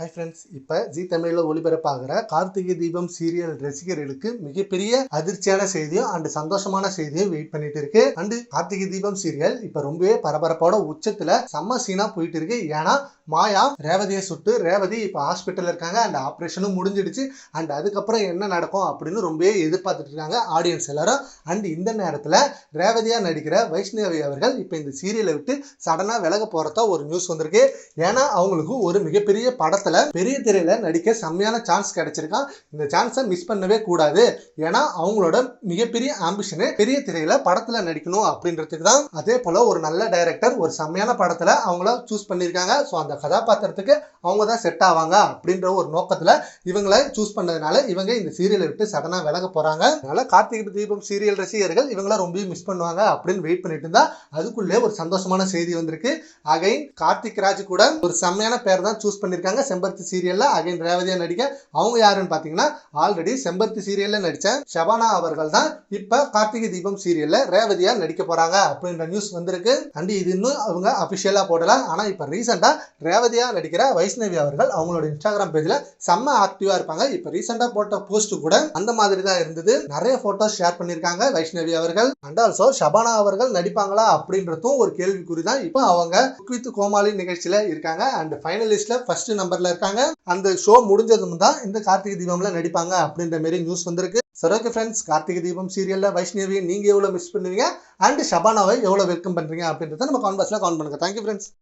Hi friends இப்போ G தமிழில் ஒளிபரப்பாகிற Karthigai Deepam serial ரசிகர்களுக்கு மிகப்பெரிய அதிர்ச்சியான செய்தியும் அண்ட் சந்தோஷமான செய்தியும் வெயிட் பண்ணிட்டு இருக்கு. அண்டு கார்த்திகை தீபம் சீரியல் இப்போ ரொம்பவே பரபரப்போட உச்சத்தில் செம்ம சீனா போயிட்டு இருக்கு. ஏன்னா மாயா ரேவதியை சுட்டு ரேவதி இப்போ ஹாஸ்பிட்டலில் இருக்காங்க அண்ட் ஆப்ரேஷனும் முடிஞ்சிடுச்சு. அண்ட் அதுக்கப்புறம் என்ன நடக்கும் அப்படின்னு ரொம்பவே எதிர்பார்த்துட்டு இருக்காங்க ஆடியன்ஸ் எல்லாரும். அண்ட் இந்த நேரத்தில் ரேவதியாக நடிக்கிற வைஷ்ணவி அவர்கள் இப்போ இந்த சீரியலை விட்டு சடனாக விலக போகிறதா ஒரு நியூஸ் வந்திருக்கு. ஏன்னா அவங்களுக்கு ஒரு மிகப்பெரிய படத்தை படத்துல பெரிய திரையில நடிக்க செம்மையான சான்ஸ் கிடைச்சிருக்கான். இந்த சான்ஸை மிஸ் பண்ணவே கூடாது. ஏன்னா அவங்களோட மிகப்பெரிய ஆம்பிஷனு பெரிய திரையில படத்துல நடிக்கணும் அப்படின்றதுக்கு தான். அதே போல ஒரு நல்ல டைரக்டர் ஒரு செம்மையான படத்துல அவங்கள சூஸ் பண்ணியிருக்காங்க. ஸோ அந்த கதாபாத்திரத்துக்கு அவங்க தான் செட் ஆவாங்க அப்படின்ற ஒரு நோக்கத்துல இவங்களை சூஸ் பண்ணதுனால இவங்க இந்த சீரியலை விட்டு சடனா விலக போறாங்க. அதனால கார்த்திகை தீபம் சீரியல் ரசிகர்கள் இவங்கள ரொம்ப மிஸ் பண்ணுவாங்க அப்படின்னு வெயிட் பண்ணிட்டு இருந்தா அதுக்குள்ளே ஒரு சந்தோஷமான செய்தி வந்திருக்கு. அகைன் கார்த்திக் ராஜ் கூட ஒரு செம்மையான பேர் தான் சூஸ் பண்ணியிருக்காங்க. செம்பருத்தி சீரியல்ல அகைன் ரேவதியா நடிக்க அவங்க யாருன்னு பாத்தீங்கன்னா ஆல்ரெடி செம்பருத்தி சீரியல்ல நடிச்ச ஷபானா அவர்கள் தான் இப்ப கார்த்திகை தீபம் சீரியல்ல ரேவதியா நடிக்க போறாங்க அப்படின்ற நியூஸ் வந்திருக்கு. அண்ட் இது இன்னும் அவங்க அபிஷியலா போடல ஆனா இப்ப ரீசெண்டா ரேவதியா நடிக்கிற வைஷ்ணவி அவர்கள் அவங்களோட இன்ஸ்டாகிராம் பேஜ்ல செம்ம ஆக்டிவா இருப்பாங்க. இப்ப ரீசெண்டா போட்ட போஸ்ட் கூட அந்த மாதிரி தான் இருந்தது. நிறைய போட்டோஸ் ஷேர் பண்ணிருக்காங்க வைஷ்ணவி அவர்கள். அண்ட் ஆல்சோ ஷபானா அவர்கள் நடிப்பாங்களா அப்படின்றதும் ஒரு கேள்விக்குறி தான். இப்போ அவங்க குக் வித் கோமாளி நிகழ்ச்சியில இருக்காங்க. அண்ட் ஃபைனலிஸ்ட்ல ஃபர்ஸ்ட் நம்பர்ல இருக்காங்க. அந்த ஷோ முடிஞ்சதும் தான் இந்த கார்த்திகை தீபம்ல நடிப்பாங்க அப்படின்ற மாதிரி நியூஸ் வந்திருக்கு. சரி ஓகே ஃப்ரெண்ட்ஸ் கார்த்திகை தீபம் சீரியலில் வைஷ்ணவியை நீங்க எவ்வளோ மிஸ் பண்ணுவீங்க? அண்ட் ஷபானாவை எவ்வளோ வெல்கம் பண்றீங்க அப்படின்றத நம்ம கான்வர்ஸில் கவுண்ட் பண்ணுங்க. Thank you friends